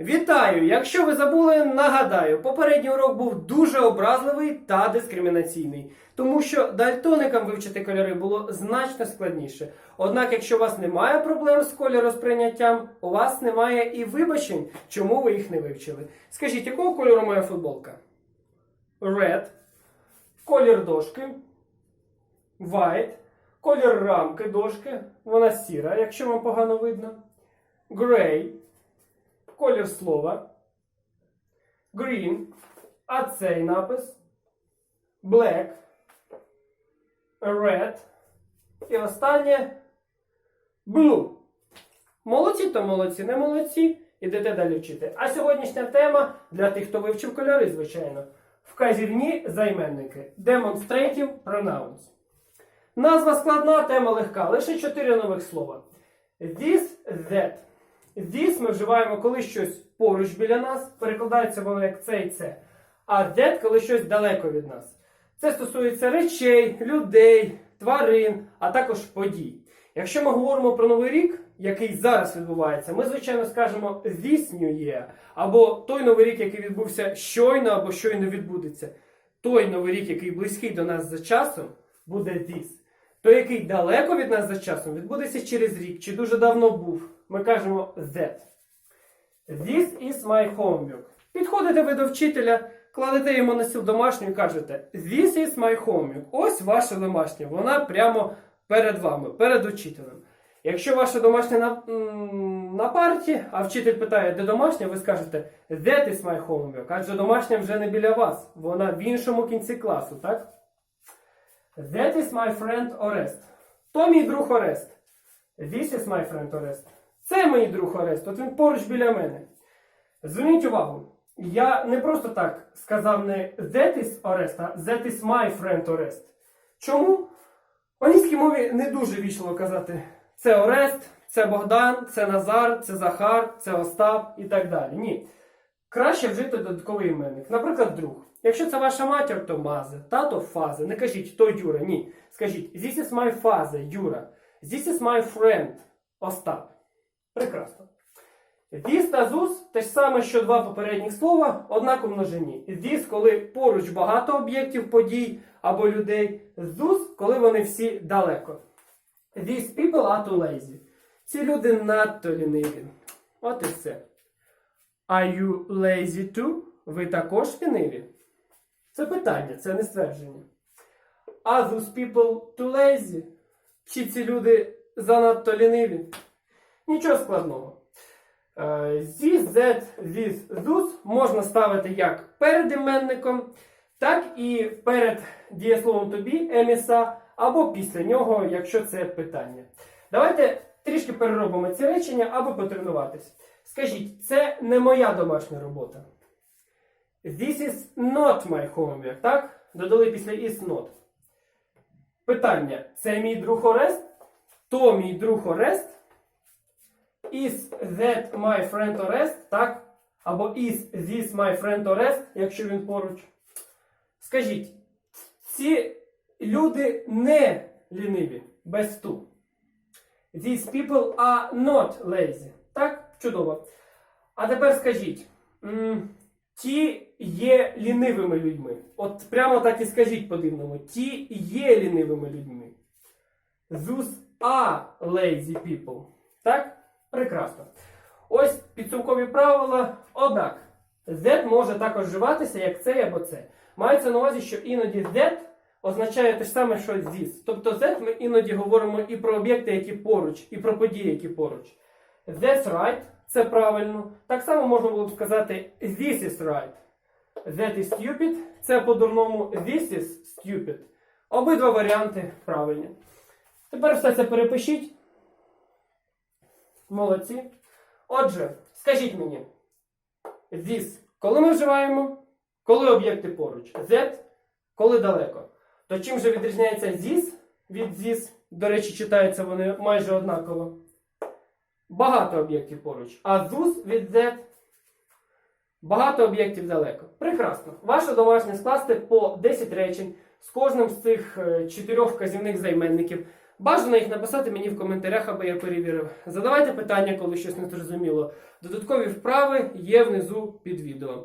Вітаю! Якщо ви забули, нагадаю, попередній урок був дуже образливий та дискримінаційний, тому що дальтоникам вивчити кольори було значно складніше. Однак, якщо у вас немає проблем з кольоросприйняттям, у вас немає і вибачень, чому ви їх не вивчили. Скажіть, якого кольору моя футболка? Red. Колір дошки. White. Колір рамки дошки. Вона сіра, якщо вам погано видно. Grey колір слова, green, а цей напис, black, red і останнє blue. Молодці то молодці, не молодці. Ідете далі вчити. А сьогоднішня тема для тих, хто вивчив кольори, звичайно. Вказівні займенники. Demonstrative pronouns. Назва складна, тема легка. Лише чотири нових слова. This, that. This ми вживаємо, коли щось поруч біля нас, перекладається воно як це і це. А that, коли щось далеко від нас. Це стосується речей, людей, тварин, а також подій. Якщо ми говоримо про новий рік, який зараз відбувається, ми, звичайно, скажемо this new year, або той новий рік, який відбувся щойно або щойно відбудеться. Той новий рік, який близький до нас за часом, буде this. Той, який далеко від нас за часом, відбудеться через рік, чи дуже давно був. Ми кажемо that. This is my homework. Підходите ви до вчителя, кладете йому на стіл домашню і кажете This is my homework. Ось ваше домашнє. Вона прямо перед вами, перед учителем. Якщо ваше домашнє на, на парті, а вчитель питає, де домашнє, ви скажете That is my homework. Адже домашня вже не біля вас. Вона в іншому кінці класу, так? That is my friend Орест. То мій друг Орест. This is my friend Орест. Це мій друг Орест. От він поруч біля мене. Зверніть увагу. Я не просто так сказав не that is Орест, а that is my friend Орест. Чому? В англійській мові не дуже вічливо казати це Орест, це Богдан, це Назар, це Захар, це Остап і так далі. Ні. Краще вжити додатковий іменник. Наприклад, друг. Якщо це ваша матір, то мазе, тато фазе. Не кажіть то Юра, ні. Скажіть This is my father, Юра. This is my friend, Остап. Прекрасно. This таzus те ж саме, що два попередніх слова, однак у множині. This, коли поруч багато об'єктів, подій або людей. Thus, коли вони всі далеко. These people are too lazy. Ці люди надто ліниві. От і все. Are you lazy too? Ви також ліниві? Це питання, це не ствердження. Are those people too lazy? Чи ці люди занадто ліниві? Нічого складного. Е, This, that, this, those можна ставити як перед іменником, так і перед дієсловом be, еміса, або після нього, якщо це питання. Давайте трішки переробимо ці речення, аби потренуватись. Скажіть, це не моя домашня робота. This is not my homework, так? Додали після is not. Питання: це мій друг Орест? То мій друг Орест? Is that my friend Орест? Так? Або is this my friend Орест, якщо він поруч. Скажіть, ці люди не ліниві, без ту. These people are not lazy. Чудово. А тепер скажіть, ті є лінивими людьми. От прямо так і скажіть по-дивному. Ті є лінивими людьми. Those are lazy people. Так? Прекрасно. Ось підсумкові правила. Однак, that може також вживатися як цей або це. Мається на увазі, що іноді that означає те ж саме, що this. Тобто that ми іноді говоримо і про об'єкти, які поруч, і про події, які поруч. That's right, це правильно. Так само можна було б сказати this is right. That is stupid, це по-дурному this is stupid. Обидва варіанти правильні. Тепер все це перепишіть. Молодці. Отже, скажіть мені, this, коли ми вживаємо, коли об'єкти поруч, that, коли далеко. То чим же відрізняється this від this? До речі, читаються вони майже однаково. Багато об'єктів поруч. А ЗУС від Z багато об'єктів далеко. Прекрасно. Ваше домашнє скласти по 10 речень з кожним з цих е, чотирьох вказівних займенників. Бажано їх написати мені в коментарях, аби я перевірив. Задавайте питання, коли щось не зрозуміло. Додаткові вправи є внизу під відео.